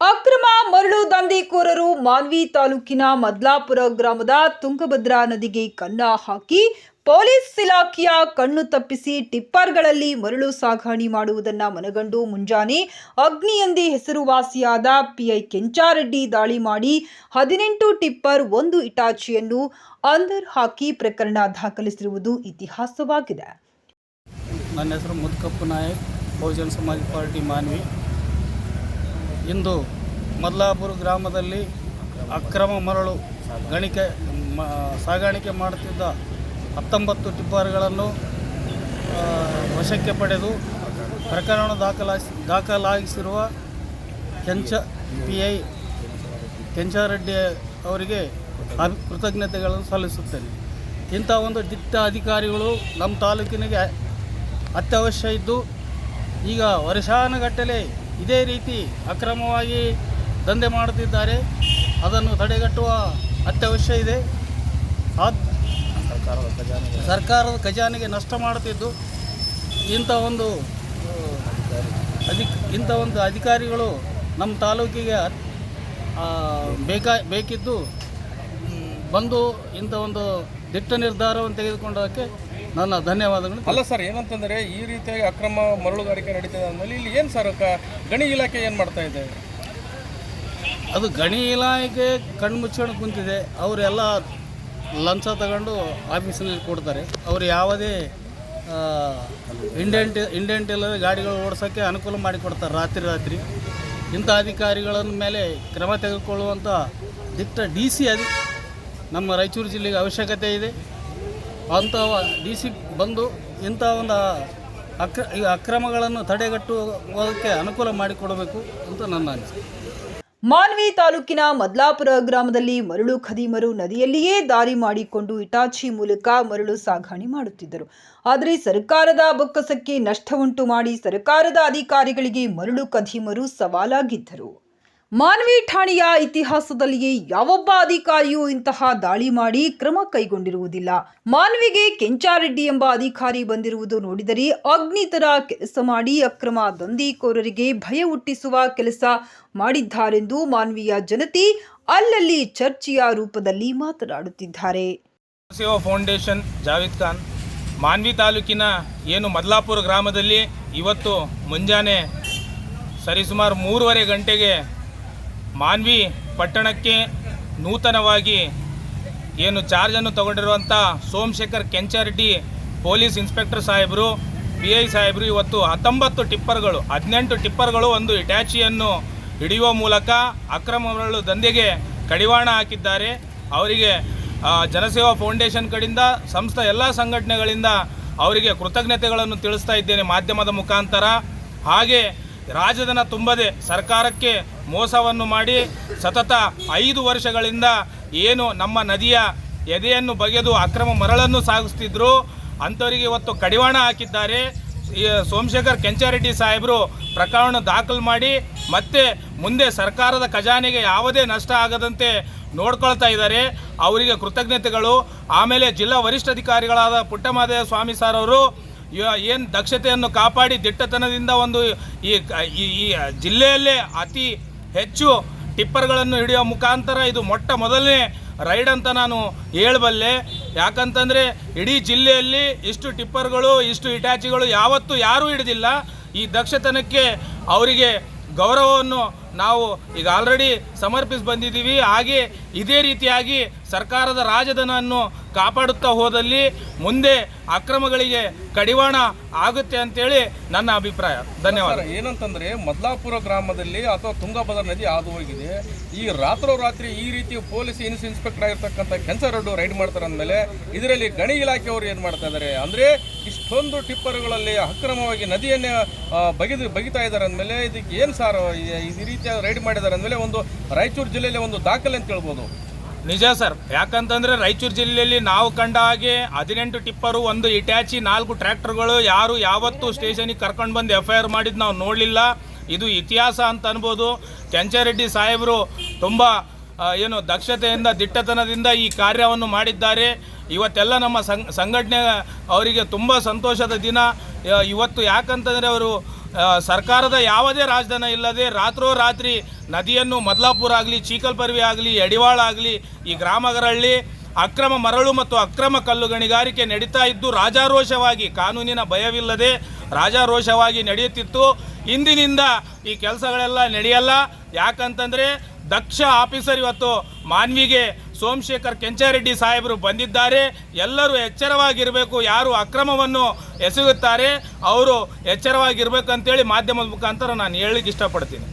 ಅಕ್ರಮ ಮರಳು ದಂಧೆಕೋರರು ಮಾನ್ವಿ ತಾಲೂಕಿನ ಮದ್ಲಾಪುರ ಗ್ರಾಮದ ತುಂಗಭದ್ರಾ ನದಿಗೆ ಕನ್ನ ಹಾಕಿ ಪೊಲೀಸ್ ಇಲಾಖೆಯ ಕಣ್ಣು ತಪ್ಪಿಸಿ ಟಿಪ್ಪರ್ಗಳಲ್ಲಿ ಮರಳು ಸಾಗಾಣಿ ಮಾಡುವುದನ್ನು ಮನಗಂಡು ಮುಂಜಾನೆ ಅಗ್ನಿ ಎಂದೇ ಹೆಸರುವಾಸಿಯಾದ ಪಿಐ ಕೆಂಚಾರೆಡ್ಡಿ ದಾಳಿ ಮಾಡಿ ಹದಿನೆಂಟು ಟಿಪ್ಪರ್, ಒಂದು ಇಟಾಚಿಯನ್ನು ಅಂದರ್ ಹಾಕಿ ಪ್ರಕರಣ ದಾಖಲಿಸಿರುವುದು ಇತಿಹಾಸವಾಗಿದೆ. ನನ್ನ ಹೆಸರು ಮುದ್ಕಪ್ಪ ನಾಯಕ್, ಬಹುಜನ ಸಮಾಜ ಪಾರ್ಟಿ ಮಾನ್ವಿ. ಇಂದು ಮದ್ಲಾಪುರ ಗ್ರಾಮದಲ್ಲಿ ಅಕ್ರಮ ಮರಳು ಗಣಿಕೆ ಸಾಗಾಣಿಕೆ ಮಾಡುತ್ತಿದ್ದ ಹತ್ತೊಂಬತ್ತು ಟಿಪ್ಪರ್ಗಳನ್ನು ವಶಕ್ಕೆ ಪಡೆದು ಪ್ರಕರಣ ದಾಖಲಾಯಿಸಿ ದಾಖಲಾಗಿಸಿರುವ ಕೆಂಚ ಪಿ ಐ ಕೆಂಚಾರೆಡ್ಡಿ ಅವರಿಗೆ ಕೃತಜ್ಞತೆಗಳನ್ನು ಸಲ್ಲಿಸುತ್ತೇನೆ. ಇಂಥ ಒಂದು ದಿಟ್ಟ ಅಧಿಕಾರಿಗಳು ನಮ್ಮ ತಾಲೂಕಿನಿಗೆ ಅತ್ಯವಶ್ಯ ಇದ್ದು ಈಗ ವರ್ಷಾನುಗಟ್ಟಲೆ ಇದೇ ರೀತಿ ಅಕ್ರಮವಾಗಿ ದಂಧೆ ಮಾಡುತ್ತಿದ್ದಾರೆ. ಅದನ್ನು ತಡೆಗಟ್ಟುವ ಅತ್ಯವಶ್ಯ ಇದೆ. ಆದ್ ಸರ್ಕಾರದ ಖಜಾನೆಗೆ ನಷ್ಟ ಮಾಡುತ್ತಿದ್ದು ಇಂಥ ಒಂದು, ಅಧಿಕ, ಇಂಥ ಒಂದು ಅಧಿಕಾರಿಗಳು ನಮ್ಮ ತಾಲೂಕಿಗೆ ಬೇಕಾ, ಬೇಕಿದ್ದು ಬಂದು ಇಂಥ ಒಂದು ದಿಟ್ಟ ನಿರ್ಧಾರವನ್ನು ತೆಗೆದುಕೊಂಡೋದಕ್ಕೆ ನನ್ನ ಧನ್ಯವಾದಗಳು. ಅಲ್ಲ ಸರ್ ಏನಂತಂದ್ರೆ ಈ ರೀತಿಯಾಗಿ ಅಕ್ರಮ ಮರಳುಗಾರಿಕೆ ನಡೀತಿದೆ ಅಂದಮೇಲೆ ಇಲ್ಲಿ ಏನು ಸರ್ ಕ ಗಣಿ ಇಲಾಖೆ ಏನು ಮಾಡ್ತಾ ಇದೆ? ಅದು ಗಣಿ ಇಲಾಖೆ ಕಣ್ಣು ಮುಚ್ಕೊಂಡು ಕುಂತಿದೆ. ಅವರೆಲ್ಲ ಲಂಚ ತಗೊಂಡು ಆಫೀಸಿನಲ್ಲಿ ಕೊಡ್ತಾರೆ. ಅವರು ಯಾವುದೇ ಇಂಡೆಂಟ್ ಇಂಡೆಂಟ್ ಇಲ್ಲದೆ ಗಾಡಿಗಳು ಓಡಿಸೋಕ್ಕೆ ಅನುಕೂಲ ಮಾಡಿಕೊಡ್ತಾರೆ ರಾತ್ರಿ ರಾತ್ರಿ. ಇಂಥ ಅಧಿಕಾರಿಗಳ ಮೇಲೆ ಕ್ರಮ ತೆಗೆದುಕೊಳ್ಳುವಂಥ ದಿಟ್ಟ ಡಿ ಸಿ ಅದು. ನಮ್ಮ ರಾಯಚೂರು ಜಿಲ್ಲೆಗೆ ಅವಶ್ಯಕತೆ ಇದೆ. ಅಂಥ ಡಿ ಸಿ ಬಂದು ಇಂಥ ಒಂದು ಅಕ್ರ, ಈ ಅಕ್ರಮಗಳನ್ನು ತಡೆಗಟ್ಟುವುದಕ್ಕೆ ಅನುಕೂಲ ಮಾಡಿಕೊಡಬೇಕು ಅಂತ ನನ್ನ ಅನಿಸಿಕೆ. ಮಾನ್ವಿ ತಾಲೂಕಿನ ಮದ್ಲಾಪುರ ಗ್ರಾಮದಲ್ಲಿ ಮರಳು ಖದೀಮರು ನದಿಯಲ್ಲಿಯೇ ದಾರಿ ಮಾಡಿಕೊಂಡು ಇಟಾಚಿ ಮೂಲಕ ಮರಳು ಸಾಗಣೆ ಮಾಡುತ್ತಿದ್ದರು. ಆದರೆ ಸರ್ಕಾರದ ಬೊಕ್ಕಸಕ್ಕೆ ನಷ್ಟವುಂಟು ಮಾಡಿ ಸರ್ಕಾರದ ಅಧಿಕಾರಿಗಳಿಗೆ ಮರಳು ಖದೀಮರು ಸವಾಲಾಗಿದ್ದರು. ಮಾನ್ವಿ ಠಾಣೆಯ ಇತಿಹಾಸದಲ್ಲಿಯೇ ಯಾವೊಬ್ಬ ಅಧಿಕಾರಿಯೂ ಇಂತಹ ದಾಳಿ ಮಾಡಿ ಕ್ರಮ ಕೈಗೊಂಡಿರುವುದಿಲ್ಲ. ಮಾನ್ವಿಗೆ ಕೆಂಚಾರೆಡ್ಡಿ ಎಂಬ ಅಧಿಕಾರಿ ಬಂದಿರುವುದು ನೋಡಿದರೆ ಅಗ್ನಿತರ ಕೆಲಸ ಮಾಡಿ ಅಕ್ರಮ ದಂಧೆಕೋರರಿಗೆ ಭಯ ಹುಟ್ಟಿಸುವ ಕೆಲಸ ಮಾಡಿದ್ದಾರೆಂದು ಮಾನ್ವಿಯ ಜನತೆ ಅಲ್ಲಲ್ಲಿ ಚರ್ಚೆಯ ರೂಪದಲ್ಲಿ ಮಾತನಾಡುತ್ತಿದ್ದಾರೆ. ಫೌಂಡೇಶನ್, ಜಾವೇದ್ ಖಾನ್, ಮಾನ್ವಿ ತಾಲೂಕಿನ ಏನು ಮದ್ಲಾಪುರ ಗ್ರಾಮದಲ್ಲಿ ಇವತ್ತು ಮುಂಜಾನೆ ಸರಿಸುಮಾರು ಮೂರುವರೆ ಗಂಟೆಗೆ ಮಾನ್ವಿ ಪಟ್ಟಣಕ್ಕೆ ನೂತನವಾಗಿ ಏನು ಚಾರ್ಜನ್ನು ತಗೊಂಡಿರುವಂಥ ಸೋಮಶೇಖರ್ ಕೆಂಚಾರೆಡ್ಡಿ ಪೊಲೀಸ್ ಇನ್ಸ್ಪೆಕ್ಟರ್ ಸಾಹೇಬರು, ಪಿ ಐ ಸಾಹೇಬರು, ಇವತ್ತು ಹತ್ತೊಂಬತ್ತು ಟಿಪ್ಪರ್ಗಳು, ಹದಿನೆಂಟು ಟಿಪ್ಪರ್ಗಳು ಒಂದು ಇಟ್ಯಾಚಿಯನ್ನು ಹಿಡಿಯುವ ಮೂಲಕ ಅಕ್ರಮ ಮರಳು ದಂಧೆಗೆ ಕಡಿವಾಣ ಹಾಕಿದ್ದಾರೆ. ಅವರಿಗೆ ಜನಸೇವಾ ಫೌಂಡೇಶನ್ ಕಡೆಯಿಂದ ಸಂಸ್ಥೆ ಎಲ್ಲ ಸಂಘಟನೆಗಳಿಂದ ಅವರಿಗೆ ಕೃತಜ್ಞತೆಗಳನ್ನು ತಿಳಿಸ್ತಾ ಇದ್ದೇನೆ ಮಾಧ್ಯಮದ ಮುಖಾಂತರ. ಹಾಗೆ ರಾಜಧನ ತುಂಬದೆ ಸರ್ಕಾರಕ್ಕೆ ಮೋಸವನ್ನು ಮಾಡಿ ಸತತ ಐದು ವರ್ಷಗಳಿಂದ ಏನು ನಮ್ಮ ನದಿಯ ಎದೆಯನ್ನು ಬಗೆದು ಅಕ್ರಮ ಮರಳನ್ನು ಸಾಗಿಸ್ತಿದ್ರು. ಅಂಥವರಿಗೆ ಇವತ್ತು ಕಡಿವಾಣ ಹಾಕಿದ್ದಾರೆ. ಸೋಮಶೇಖರ್ ಕೆಂಚಾರೆಡ್ಡಿ ಸಾಹೇಬರು ಪ್ರಕರಣ ದಾಖಲು ಮಾಡಿ ಮತ್ತೆ ಮುಂದೆ ಸರ್ಕಾರದ ಖಜಾನೆಗೆ ಯಾವುದೇ ನಷ್ಟ ಆಗದಂತೆ ನೋಡ್ಕೊಳ್ತಾ ಇದ್ದಾರೆ. ಅವರಿಗೆ ಕೃತಜ್ಞತೆಗಳು. ಆಮೇಲೆ ಜಿಲ್ಲಾ ವರಿಷ್ಠಾಧಿಕಾರಿಗಳಾದ ಪುಟ್ಟಮಾದೇವ ಸ್ವಾಮಿ ಸರ್ ಅವರು ಏನು ದಕ್ಷತೆಯನ್ನು ಕಾಪಾಡಿ ದಿಟ್ಟತನದಿಂದ ಒಂದು ಈ ಈ ಜಿಲ್ಲೆಯಲ್ಲೇ ಅತಿ ಹೆಚ್ಚು ಟಿಪ್ಪರ್ಗಳನ್ನು ಹಿಡಿಯೋ ಮುಖಾಂತರ ಇದು ಮೊಟ್ಟ ಮೊದಲನೇ ರೈಡ್ ಅಂತ ನಾನು ಹೇಳಬಲ್ಲೆ. ಯಾಕಂತಂದರೆ ಇಡೀ ಜಿಲ್ಲೆಯಲ್ಲಿ ಇಷ್ಟು ಟಿಪ್ಪರ್ಗಳು, ಇಷ್ಟು ಇಟ್ಯಾಚಿಗಳು ಯಾವತ್ತೂ ಯಾರೂ ಹಿಡಿದಿಲ್ಲ. ಈ ದಕ್ಷತನಕ್ಕೆ ಅವರಿಗೆ ಗೌರವವನ್ನು ನಾವು ಈಗ ಆಲ್ರೆಡಿ ಸಮರ್ಪಿಸಿ ಬಂದಿದ್ದೀವಿ. ಹಾಗೆ ಇದೇ ರೀತಿಯಾಗಿ ಸರ್ಕಾರದ ರಾಜಧನವನ್ನು ಕಾಪಾಡುತ್ತಾ ಹೋದಲ್ಲಿ ಮುಂದೆ ಅಕ್ರಮಗಳಿಗೆ ಕಡಿವಾಣ ಆಗುತ್ತೆ ಅಂತೇಳಿ ನನ್ನ ಅಭಿಪ್ರಾಯ. ಧನ್ಯವಾದ. ಏನಂತಂದ್ರೆ ಮದ್ಲಾಪುರ ಗ್ರಾಮದಲ್ಲಿ ಅಥವಾ ತುಂಗಭದ್ರ ನದಿ ಹಾದು ಹೋಗಿದೆ. ಈ ರಾತ್ರೋರಾತ್ರಿ ಈ ರೀತಿ ಪೊಲೀಸ್ ಇನ್ಸ್ ಇನ್ಸ್ಪೆಕ್ಟರ್ ಆಗಿರ್ತಕ್ಕಂಥ ಕೆಂಚರಡ್ಡು ರೈಡ್ ಮಾಡ್ತಾರೆ ಅಂದಮೇಲೆ ಇದರಲ್ಲಿ ಗಣಿ ಇಲಾಖೆಯವರು ಏನು ಮಾಡ್ತಾ ಇದ್ದಾರೆ ಅಂದ್ರೆ ಇಷ್ಟೊಂದು ಟಿಪ್ಪರ್ಗಳಲ್ಲಿ ಅಕ್ರಮವಾಗಿ ನದಿಯನ್ನೇ ಬಗೆದು, ಬಗಿತಾ ಇದ್ದಾರೆ ಅಂದಮೇಲೆ ಇದಕ್ಕೆ ಏನು ಸರ್, ಈ ರೀತಿಯ ರೈಡ್ ಮಾಡಿದ್ದಾರೆ ಅಂದಮೇಲೆ ಒಂದು ರಾಯಚೂರು ಜಿಲ್ಲೆಯಲ್ಲಿ ಒಂದು ದಾಖಲೆ ಅಂತ ಹೇಳ್ಬೋದು. ನಿಜ ಸರ್. ಯಾಕಂತಂದ್ರೆ ರಾಯಚೂರು ಜಿಲ್ಲೆಯಲ್ಲಿ ನಾವು ಕಂಡ ಹಾಗೆ ಹದಿನೆಂಟು ಟಿಪ್ಪರು, ಒಂದು ಇಟ್ಯಾಚಿ ನಾಲ್ಕು ಟ್ರ್ಯಾಕ್ಟರ್ಗಳು ಯಾರು ಯಾವತ್ತೂ ಸ್ಟೇಷನಿಗೆ ಕರ್ಕೊಂಡು ಬಂದು ಎಫ್ ಐ ಆರ್ ಮಾಡಿದ್ದು ನಾವು ನೋಡಲಿಲ್ಲ. ಇದು ಇತಿಹಾಸ ಅಂತ ಅನ್ಬೋದು. ಕೆಂಚಾರೆಡ್ಡಿ ಸಾಹೇಬರು ತುಂಬ ಏನು ದಕ್ಷತೆಯಿಂದ, ದಿಟ್ಟತನದಿಂದ ಈ ಕಾರ್ಯವನ್ನು ಮಾಡಿದ್ದಾರೆ. ಇವತ್ತೆಲ್ಲ ನಮ್ಮ ಸಂಘ, ಸಂಘಟನೆ ಅವರಿಗೆ ತುಂಬ ಸಂತೋಷದ ದಿನ. ಇವತ್ತು ಯಾಕಂತಂದರೆ ಅವರು ಸರ್ಕಾರದ ಯಾವುದೇ ರಾಜಧಾನ ಇಲ್ಲದೆ ರಾತ್ರೋರಾತ್ರಿ ನದಿಯನ್ನು ಮದ್ಲಾಪುರ ಆಗಲಿ, ಚೀಕಲ್ಪರ್ವಿ ಆಗಲಿ ಯಡಿವಾಳ ಆಗಲಿ, ಈ ಗ್ರಾಮಗಳಲ್ಲಿ ಅಕ್ರಮ ಮರಳು ಮತ್ತು ಅಕ್ರಮ ಕಲ್ಲು ಗಣಿಗಾರಿಕೆ ನಡೀತಾ ಇದ್ದು ರಾಜಾರೋಷವಾಗಿ, ಕಾನೂನಿನ ಭಯವಿಲ್ಲದೆ ರಾಜಾರೋಷವಾಗಿ ನಡೆಯುತ್ತಿತ್ತು. ಇಂದಿನಿಂದ ಈ ಕೆಲಸಗಳೆಲ್ಲ ನಡೆಯಲ್ಲ. ಯಾಕಂತಂದರೆ ದಕ್ಷ ಆಫೀಸರ್ ಇವತ್ತು ಮಾನ್ವಿಗೆ ಸೋಮಶೇಖರ್ ಕೆಂಚಾರೆಡ್ಡಿ ಸಾಹೇಬರು ಬಂದಿದ್ದಾರೆ. ಎಲ್ಲರೂ ಎಚ್ಚರವಾಗಿರಬೇಕು, ಯಾರು ಅಕ್ರಮವನ್ನು ಎಸಗುತ್ತಾರೆ, ಅವರು ಎಚ್ಚರವಾಗಿರಬೇಕಂತೇಳಿ ಮಾಧ್ಯಮದ ಮುಖಾಂತರ ನಾನು ಹೇಳಲಿಕ್ಕೆ ಇಷ್ಟಪಡ್ತೀನಿ.